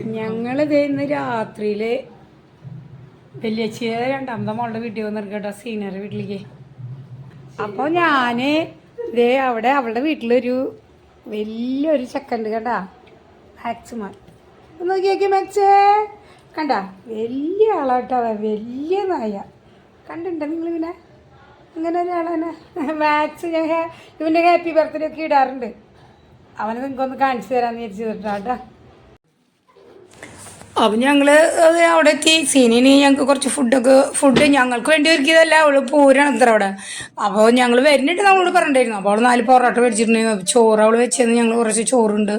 ഞങ്ങളിത് ഇന്ന് രാത്രിയിൽ വലിയച്ചിയെ രണ്ടാമത്തെ മോളുടെ വീട്ടിൽ വന്നിരിക്കും കേട്ടോ സീനിയർ വീട്ടിലേക്ക്. അപ്പോൾ ഞാൻ ഇതേ അവിടെ അവളുടെ വീട്ടിലൊരു വലിയൊരു ചക്കണ്ട് കേട്ടാ മാക്സിമം നോക്കി നോക്കി മാക്സേ. കണ്ട വലിയ ആളാട്ടോ വലിയ നായ. കണ്ടിട്ടുണ്ടോ നിങ്ങൾ ഇവനെ? അങ്ങനെ ഒരാളെന്നെ മാക്സ് ഞാൻ ഇവന്റെ ഹാപ്പി ബർത്ത്ഡേ ഒക്കെ ഇടാറുണ്ട്. അവനെ നിങ്ങൾക്കൊന്ന് കാണിച്ചു തരാമെന്ന് വിചാരിച്ചു കേട്ടോ. അപ്പം ഞങ്ങൾ അവിടെ എത്തി സീനിന് ഞങ്ങൾക്ക് കുറച്ച് ഫുഡൊക്കെ ഫുഡ് ഞങ്ങൾക്ക് വേണ്ടി ഒരുക്കിയതല്ല അവൾ പൂരാണ് അത്ര അവിടെ. അപ്പോൾ ഞങ്ങൾ വരുന്നിട്ട് നമ്മളോട് പറഞ്ഞിട്ടുണ്ടായിരുന്നു. അപ്പോൾ അവൾ നാല് പൊറോട്ട മേടിച്ചിട്ടുണ്ടായിരുന്നു. ചോറ് അവൾ വെച്ചതെന്ന് ഞങ്ങൾ കുറച്ച് ചോറുണ്ട്.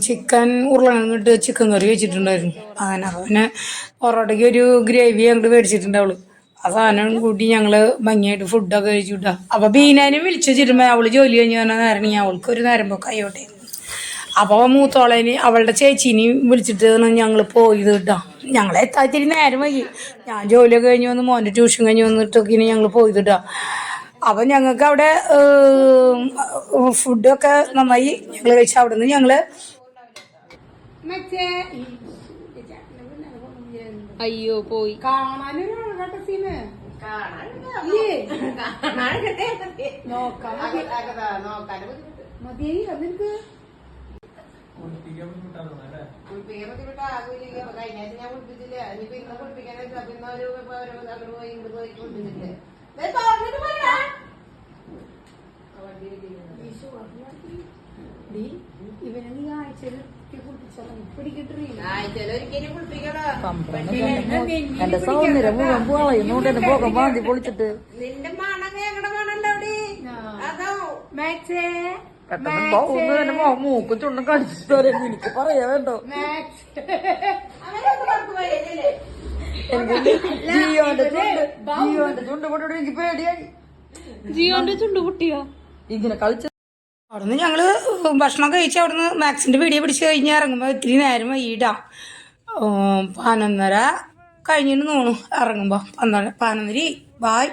ചിക്കൻ ഉരുളക്കിട്ട് ചിക്കൻ കറി വെച്ചിട്ടുണ്ടായിരുന്നു. അങ്ങനെ അപ്പോൾ പിന്നെ പൊറോട്ടയ്ക്ക് ഒരു ഗ്രേവി ഞങ്ങൾ മേടിച്ചിട്ടുണ്ട് അവൾ ആ സാധനം കൂട്ടി ഞങ്ങൾ ഭംഗിയായിട്ട് ഫുഡൊക്കെ കഴിച്ചു വിട്ടാ അപ്പോൾ ബീനാനും വിളിച്ചു വെച്ചിട്ടുമ്പോൾ അവൾ ജോലി കഴിഞ്ഞ് വന്ന നേരം അവൾക്ക് ഒരു നേരം പോക്ക് ആയിക്കോട്ടെ അപ്പോൾ മൂത്തോളേന് അവളുടെ ചേച്ചീനെയും വിളിച്ചിട്ട് ഞങ്ങൾ പോയത് കേട്ടോ ഞങ്ങളെ എത്താത്തിരി നേരം വൈകി. ഞാൻ ജോലിയൊക്കെ കഴിഞ്ഞ് വന്ന് മോന്റെ ട്യൂഷൻ കഴിഞ്ഞ് വന്നിട്ടൊക്കെ ഇനി ഞങ്ങൾ പോയത് കേട്ടോ അപ്പം ഞങ്ങൾക്ക് അവിടെ ഫുഡൊക്കെ നന്നായി ഞങ്ങൾ കഴിച്ച അവിടെ നിന്ന് ഞങ്ങൾ അയ്യോ പോയി. കാണാനൊരു സീന്? നോക്കാം. മതിയായി അതിനക്ക് ഇവനെ നീ ആഴ്ചയിൽ പിടിക്കിട്ടില്ല എന്റെ സൗന്ദര്യം മുഴുവൻ പോളയുന്നുണ്ട് എന്റെ മുഖം വാന്തി പൊളിച്ചിട്ട് നിന്റെ മണം ഞങ്ങളുടെ മണല്ലോ അവിടെ? അതോ? മാക്സേ പെട്ടെന്ന് പോകുന്നു എന്റെ മുഖം മൂക്കും ചുണ്ടും കടിച്ചിട്ട് വരും. എനിക്ക് പറയാ വേണ്ടോ? ജിയോന്റെ ചുണ്ട് ജിയോന്റെ ചുണ്ട് കൊണ്ടിട്ട് എനിക്ക് പേടിയായി. ജിയോന്റെ ചുണ്ട് പൊട്ടിയോ? ഇങ്ങനെ കളിച്ച അവിടുന്ന് ഞങ്ങൾ ഭക്ഷണം കഴിച്ച് അവിടുന്ന് മാക്സിന്റെ വീഡിയോ പിടിച്ച് കഴിഞ്ഞ് ഇറങ്ങുമ്പോൾ ഇത്തിരി നേരം വൈകിട്ടാ. പതിനൊന്നര കഴിഞ്ഞിട്ട് തോന്നു ഇറങ്ങുമ്പോൾ പന്ത്രണ്ട് പതിനൊന്നര ബായ്